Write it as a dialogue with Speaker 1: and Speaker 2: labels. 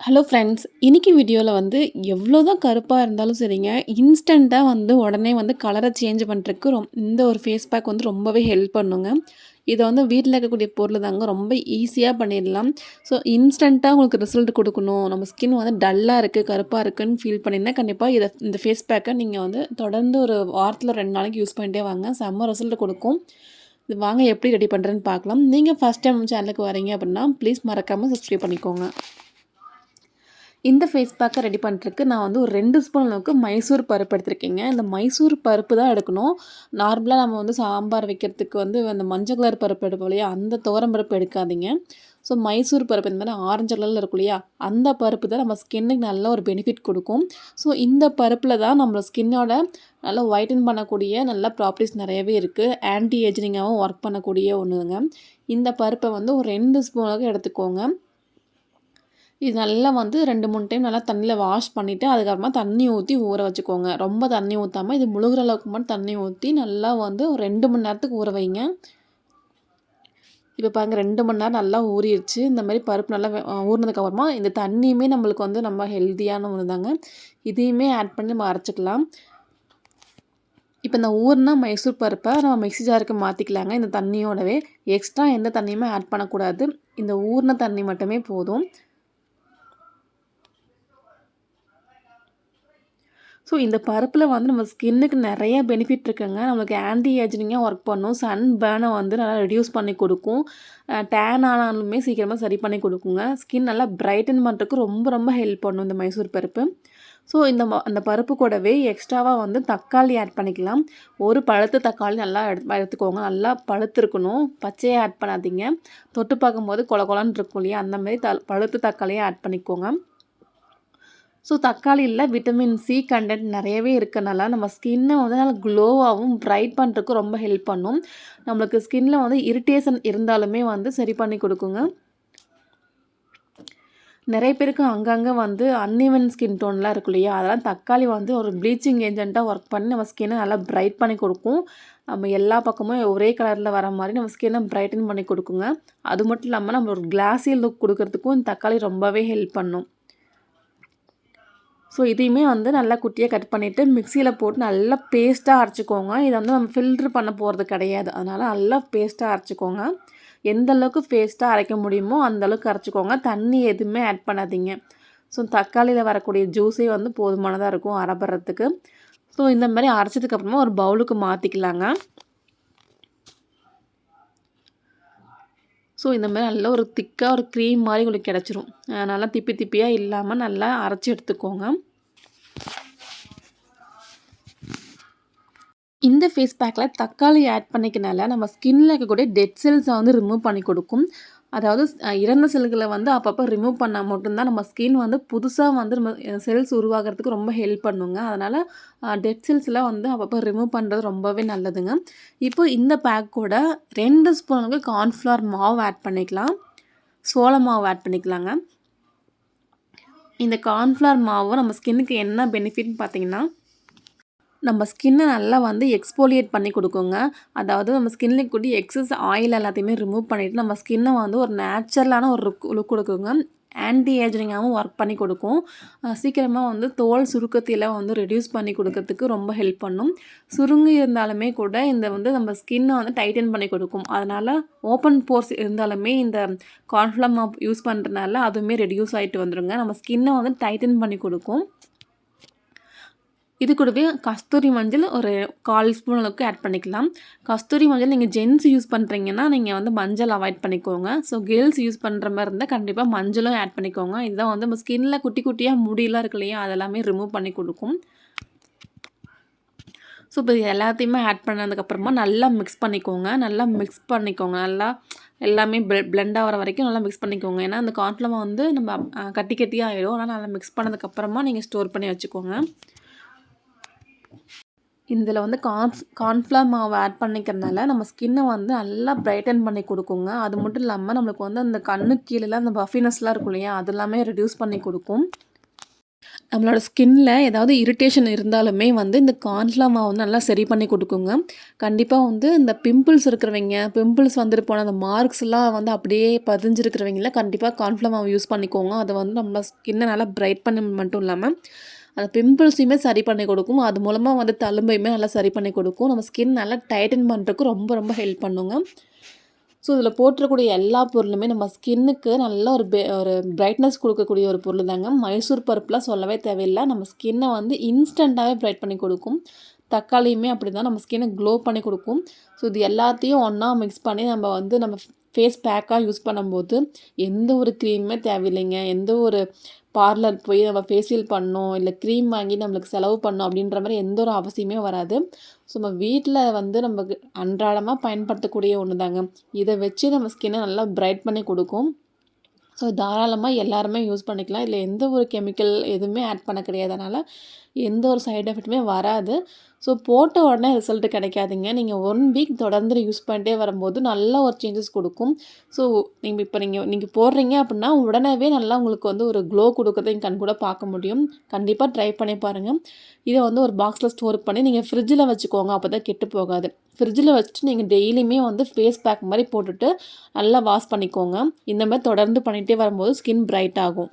Speaker 1: Hello friends இன்றைக்கி வீடியோவில் வந்து எவ்வளோ தான் கருப்பாக இருந்தாலும் சரிங்க இன்ஸ்டண்ட்டாக வந்து உடனே வந்து கலரை சேஞ்ச் பண்ணுறதுக்கு ரொம் இந்த ஒரு ஃபேஸ் பேக் வந்து ரொம்பவே ஹெல்ப் பண்ணுங்க. இதை வந்து வீட்டில் இருக்கக்கூடிய பொருள் தாங்க ரொம்ப ஈஸியாக பண்ணிடலாம். ஸோ இன்ஸ்டண்ட்டாக உங்களுக்கு ரிசல்ட் கொடுக்கணும். நம்ம ஸ்கின் வந்து டல்லாக இருக்குது கருப்பாக இருக்குதுன்னு ஃபீல் பண்ணியிருந்தா கண்டிப்பாக இதை இந்த ஃபேஸ் பேக்கை நீங்கள் வந்து தொடர்ந்து ஒரு வாரத்தில் ரெண்டு நாளைக்கு யூஸ் பண்ணிட்டே வாங்க செம்ம ரிசல்ட் கொடுக்கும். இது வாங்க எப்படி ரெடி பண்ணுறேன்னு பார்க்கலாம். நீங்கள் ஃபஸ்ட் டைம் சேனலுக்கு வரீங்க அப்படின்னா ப்ளீஸ் மறக்காமல் சப்ஸ்கிரைப் பண்ணிக்கோங்க. இந்த ஃபேஸ் பேக்கை ரெடி பண்ணுறதுக்கு நான் வந்து ஒரு ரெண்டு ஸ்பூன் அளவுக்கு மைசூர் பருப்பு எடுத்திருக்கேங்க. இந்த மைசூர் பருப்பு தான் எடுக்கணும். நார்மலாக நம்ம வந்து சாம்பார் வைக்கிறதுக்கு வந்து அந்த மஞ்சள் கலர் பருப்பு எடுப்போம் இல்லையா? அந்த துவரம் பருப்பு எடுக்காதீங்க. ஸோ மைசூர் பருப்பு இந்த மாதிரி ஆரஞ்சு கலரில் இருக்கும் இல்லையா? அந்த பருப்பு தான் நம்ம ஸ்கின்னுக்கு நல்ல ஒரு பெனிஃபிட் கொடுக்கும். ஸோ இந்த பருப்பில் தான் நம்ம ஸ்கின்னோட நல்லா ஒயிட்டன் பண்ணக்கூடிய நல்ல ப்ராப்பர்ட்டிஸ் நிறையவே இருக்குது ஆன்டி ஏஜினிங்காகவும் ஒர்க் பண்ணக்கூடிய ஒன்றுங்க இந்த பருப்பை வந்து ஒரு ரெண்டு ஸ்பூனாக எடுத்துக்கோங்க. இது நல்லா வந்து ரெண்டு மூணு டைம் நல்லா தண்ணியில் வாஷ் பண்ணிவிட்டு அதுக்கப்புறமா தண்ணி ஊற்றி ஊற வச்சுக்கோங்க. ரொம்ப தண்ணி ஊற்றாமல் இது முழுகிற அளவுக்கு மட்டும் தண்ணி ஊற்றி நல்லா வந்து ஒரு ரெண்டு மணி நேரத்துக்கு ஊற வைங்க. இப்போ பாருங்கள் ரெண்டு மணி நேரம் நல்லா ஊறிடுச்சு. இந்த மாதிரி பருப்பு நல்லா ஊறினதுக்கப்புறமா இந்த தண்ணியுமே நம்மளுக்கு வந்து நம்ம ஹெல்த்தியான ஒன்று தாங்க. இதையுமே ஆட் பண்ணி நம்ம அரைச்சிக்கலாம். இப்போ இந்த ஊர்னா மைசூர் பருப்பை நம்ம மிக்சி ஜாருக்கு மாற்றிக்கலாங்க இந்த தண்ணியோடவே. எக்ஸ்ட்ரா எந்த தண்ணியுமே ஆட் பண்ணக்கூடாது. இந்த ஊர்ன தண்ணி மட்டுமே போதும். ஸோ இந்த பருப்பில் வந்து நம்ம ஸ்கின்னுக்கு நிறைய பெனிஃபிட் இருக்குங்க. நம்மளுக்கு ஆன்டி ஏஜினிங்காக ஒர்க் பண்ணும் சன் பேனை வந்து நல்லா ரெடியூஸ் பண்ணி கொடுக்கும். டேன் ஆனாலுமே சீக்கிரமாக சரி பண்ணி கொடுக்குங்க. ஸ்கின் நல்லா பிரைட்டன் பண்ணுறதுக்கு ரொம்ப ரொம்ப ஹெல்ப் பண்ணும் இந்த மைசூர் பருப்பு. ஸோ இந்த அந்த பருப்பு கூடவே எக்ஸ்ட்ராவாக வந்து தக்காளி ஆட் பண்ணிக்கலாம். ஒரு பழுத்த தக்காளி நல்லா எடுத்து எடுத்துக்கோங்க. நல்லா பழுத்துருக்கணும். பச்சையை ஆட் பண்ணாதீங்க. தொட்டு பார்க்கும்போது கொல கொலன்னு இருக்கும் இல்லையா? அந்த மாதிரி த பழுத்த தக்காளியை ஆட் பண்ணிக்கோங்க. ஸோ தக்காளியில் விட்டமின் சி கண்டென்ட் நிறையவே இருக்கனால நம்ம ஸ்கின்னை வந்து நல்லா க்ளோவாகவும் ப்ரைட் பண்ணுறதுக்கு ரொம்ப ஹெல்ப் பண்ணும். நம்மளுக்கு ஸ்கின்னில் வந்து இரிட்டேஷன் இருந்தாலுமே வந்து சரி பண்ணி கொடுக்குங்க. நிறைய பேருக்கு அங்கங்கே வந்து அன்இவன் ஸ்கின் டோன்லாம் இருக்கும் இல்லையா? அதெல்லாம் தக்காளி வந்து ஒரு ப்ளீச்சிங் ஏஜென்ட்டாக ஒர்க் பண்ணி நம்ம ஸ்கின்னை நல்லா ப்ரைட் பண்ணி கொடுக்கும். நம்ம எல்லா பக்கமும் ஒரே கலரில் வர மாதிரி நம்ம ஸ்கின்னை ப்ரைட்டன் பண்ணி கொடுக்குங்க. அது மட்டும் இல்லாமல் நம்ம ஒரு கிளாஸி லுக் கொடுக்கறதுக்கும் இந்த தக்காளி ரொம்பவே ஹெல்ப் பண்ணும். ஸோ இதையுமே வந்து நல்லா குட்டியாக கட் பண்ணிவிட்டு மிக்சியில் போட்டு நல்லா பேஸ்ட்டாக அரைச்சிக்கோங்க. இதை வந்து நம்ம ஃபில்ட்ரு பண்ண போகிறது கிடையாது. அதனால் நல்லா பேஸ்ட்டாக அரைச்சிக்கோங்க. எந்த அளவுக்கு பேஸ்ட்டாக அரைக்க முடியுமோ அந்தளவுக்கு அரைச்சிக்கோங்க. தண்ணி எதுவுமே ஆட் பண்ணாதீங்க. ஸோ தக்காளியில் வரக்கூடிய ஜூஸே வந்து போதுமானதாக இருக்கும் அரைப்படுறதுக்கு ஸோ இந்த மாதிரி அரைச்சதுக்கப்புறமா ஒரு பவுலுக்கு மாற்றிக்கலாங்க ஸோ இந்த மாதிரி நல்லா ஒரு திக்காக ஒரு க்ரீம் மாதிரி உங்களுக்கு கிடச்சிரும். நல்லா திப்பி திப்பியாக இல்லாமல் நல்லா அரைச்சி எடுத்துக்கோங்க. இந்த ஃபேஸ் பேக்கில் தக்காளி ஆட் பண்ணிக்கனால நம்ம ஸ்கின்னில் இருக்கக்கூடிய டெட் செல்ஸை வந்து ரிமூவ் பண்ணி கொடுக்கும். அதாவது இறந்த செல்களை வந்து அப்பப்போ ரிமூவ் பண்ணால் மட்டும்தான் நம்ம ஸ்கின் வந்து புதுசாக வந்து நம்ம செல்ஸ் உருவாகிறதுக்கு ரொம்ப ஹெல்ப் பண்ணுங்க. அதனால் டெட் செல்ஸ்லாம் வந்து அப்பப்போ ரிமூவ் பண்ணுறது ரொம்பவே நல்லதுங்க. இப்போ இந்த பேக்கோட ரெண்டு ஸ்பூனுக்கு கார்ன்ஃப்ளவர் மாவு ஆட் பண்ணிக்கலாம். சோள மாவு ஆட் பண்ணிக்கலாங்க. இந்த கார்ன்ஃப்ளவர் மாவு நம்ம ஸ்கின்னுக்கு என்ன பெனிஃபிட்னு பார்த்தீங்கன்னா நம்ம ஸ்கின்னை நல்லா வந்து எக்ஸ்போலியேட் பண்ணி கொடுக்குங்க. அதாவது நம்ம ஸ்கின்னில் கூட்டி எக்ஸஸ் ஆயில் எல்லாத்தையுமே ரிமூவ் பண்ணிவிட்டு நம்ம ஸ்கின்னை வந்து ஒரு நேச்சுரலான ஒரு லுக் லுக் கொடுக்குங்க. ஆன்டி ஏஜிங்காகவும் ஒர்க் பண்ணி கொடுக்கும். சீக்கிரமாக வந்து தோல் சுருக்கத்தில் வந்து ரெடியூஸ் பண்ணி கொடுக்கறதுக்கு ரொம்ப ஹெல்ப் பண்ணும். சுருங்கி இருந்தாலுமே கூட இந்த வந்து நம்ம ஸ்கின்னை வந்து டைட்டன் பண்ணி கொடுக்கும். அதனால் ஓப்பன் போர்ஸ் இருந்தாலுமே இந்த கார்ன்ஃப்ளம் யூஸ் பண்ணுறதுனால அதுவுமே ரெடியூஸ் ஆகிட்டு வந்துடுங்க நம்ம ஸ்கின்னை வந்து டைட்டன் பண்ணி கொடுக்கும். இது கூடவே கஸ்தூரி மஞ்சள் ஒரு கால் ஸ்பூன் அளவுக்கு ஆட் பண்ணிக்கலாம். கஸ்தூரி மஞ்சள் நீங்கள் ஜென்ஸ் யூஸ் பண்ணுறீங்கன்னா நீங்கள் வந்து மஞ்சள் அவாய்ட் பண்ணிக்கோங்க. ஸோ கேர்ள்ஸ் யூஸ் பண்ணுற மாதிரி இருந்தால் கண்டிப்பாக மஞ்சளும் ஆட் பண்ணிக்கோங்க. இதுதான் வந்து நம்ம ஸ்கின்னில் குட்டி குட்டியாக முடியெல்லாம் இருக்கு இல்லையா அதெல்லாமே ரிமூவ் பண்ணி கொடுக்கும். ஸோ இப்போ எல்லாத்தையுமே ஆட் பண்ணதுக்கப்புறமா நல்லா மிக்ஸ் பண்ணிக்கோங்க. நல்லா மிக்ஸ் பண்ணிக்கோங்க. நல்லா எல்லாமே பிளெண்ட் ஆகிற வரைக்கும் நல்லா மிக்ஸ் பண்ணிக்கோங்க. ஏன்னா அந்த கார்ன்ஃப்ளவர் வந்து நம்ம கட்டி கட்டியாக ஆகிடும் ஆனால் நல்லா மிக்ஸ் பண்ணதுக்கப்புறமா நீங்கள் ஸ்டோர் பண்ணி வச்சுக்கோங்க. இதில் வந்து கான்ஸ் கார்ன்ஃப்ளவர் மாவு ஆட் பண்ணிக்கிறதுனால நம்ம ஸ்கின்னை வந்து நல்லா பிரைட்டன் பண்ணி கொடுக்குங்க. அது மட்டும் இல்லாமல் நம்மளுக்கு வந்து அந்த கண்ணு கீழே அந்த பஃபினஸ்லாம் இருக்கும் இல்லையா? அது எல்லாமே ரெடியூஸ் பண்ணி கொடுக்கும். நம்மளோட ஸ்கின்ல ஏதாவது இரிட்டேஷன் இருந்தாலுமே வந்து இந்த கார்ன்ஃப்ளவர் மாவு வந்து நல்லா சரி பண்ணி கொடுக்குங்க. கண்டிப்பாக வந்து இந்த பிம்பிள்ஸ் இருக்கிறவங்க பிம்பிள்ஸ் வந்துட்டு போன அந்த மார்க்ஸ்லாம் வந்து அப்படியே பதிஞ்சிருக்கிறவங்கள கண்டிப்பாக கார்ன்ஃப்ளவர் மாவு யூஸ் பண்ணிக்கோங்க. அதை வந்து நம்ம ஸ்கின்னை நல்லா பிரைட் பண்ண மட்டும் இல்லாமல் அந்த பிம்பிள்ஸையுமே சரி பண்ணி கொடுக்கும். அது மூலமாக வந்து தழும்பையுமே நல்லா சரி பண்ணி கொடுக்கும். நம்ம ஸ்கின் நல்லா டைட்டன் பண்ணுறதுக்கு ரொம்ப ரொம்ப ஹெல்ப் பண்ணுங்க. ஸோ இதில் போட்டிருக்கக்கூடிய எல்லா பொருளுமே நம்ம ஸ்கின்னுக்கு நல்ல ஒரு பெ ஒரு பிரைட்னஸ் கொடுக்கக்கூடிய ஒரு பொருள் தாங்க. மைசூர் பருப்புலாம் சொல்லவே தேவையில்லை. நம்ம ஸ்கின்னை வந்து இன்ஸ்டண்ட்டாகவே பிரைட் பண்ணி கொடுக்கும். தக்காளியுமே அப்படி தான் நம்ம ஸ்கின்னை க்ளோ பண்ணி கொடுக்கும். ஸோ இது எல்லாத்தையும் ஒன்றா மிக்ஸ் பண்ணி நம்ம வந்து நம்ம ஃபேஸ் பேக்காக யூஸ் பண்ணும்போது எந்த ஒரு க்ரீமுமே தேவையில்லைங்க. எந்த ஒரு பார்லர் போய் நம்ம ஃபேஷியல் பண்ணோம் இல்லை க்ரீம் வாங்கி நம்மளுக்கு செலவு பண்ணோம் அப்படின்ற மாதிரி எந்த ஒரு அவசியமே வராது. ஸோ நம்ம வீட்டில் வந்து நமக்கு அன்றாடமாக பயன்படுத்தக்கூடிய ஒன்று தாங்க இதை வச்சு நம்ம ஸ்கின்னை நல்லா பிரைட் பண்ணி கொடுக்கும். ஸோ தாராளமாக எல்லாருமே யூஸ் பண்ணிக்கலாம். இதில் எந்த ஒரு கெமிக்கல் எதுவுமே ஆட் பண்ண கிடையாது அதனால் எந்த ஒரு சைடு எஃபெக்ட்டுமே வராது. ஸோ போட்ட உடனே ரிசல்ட் கிடைக்காதுங்க. நீங்கள் ஒன் வீக் தொடர்ந்து யூஸ் பண்ணிட்டே வரும்போது நல்ல ஒரு சேஞ்சஸ் கொடுக்கும். ஸோ நீங்கள் இப்போ நீங்கள் நீங்கள் போடுறீங்க அப்படின்னா உடனேவே நல்லா உங்களுக்கு வந்து ஒரு க்ளோ கொடுக்குறத கண் கூட பார்க்க முடியும். கண்டிப்பாக ட்ரை பண்ணி பாருங்கள் இதை வந்து ஒரு பாக்ஸில் ஸ்டோர் பண்ணி நீங்கள் ஃப்ரிட்ஜில் வச்சுக்கோங்க. அப்போ தான் கெட்டு போகாது. ஃப்ரிட்ஜில் வச்சுட்டு நீங்கள் டெய்லியுமே வந்து ஃபேஸ் பேக் மாதிரி போட்டுட்டு நல்லா வாஷ் பண்ணிக்கோங்க. இந்த மாதிரி தொடர்ந்து பண்ணிகிட்டே வரும்போது ஸ்கின் பிரைட் ஆகும்.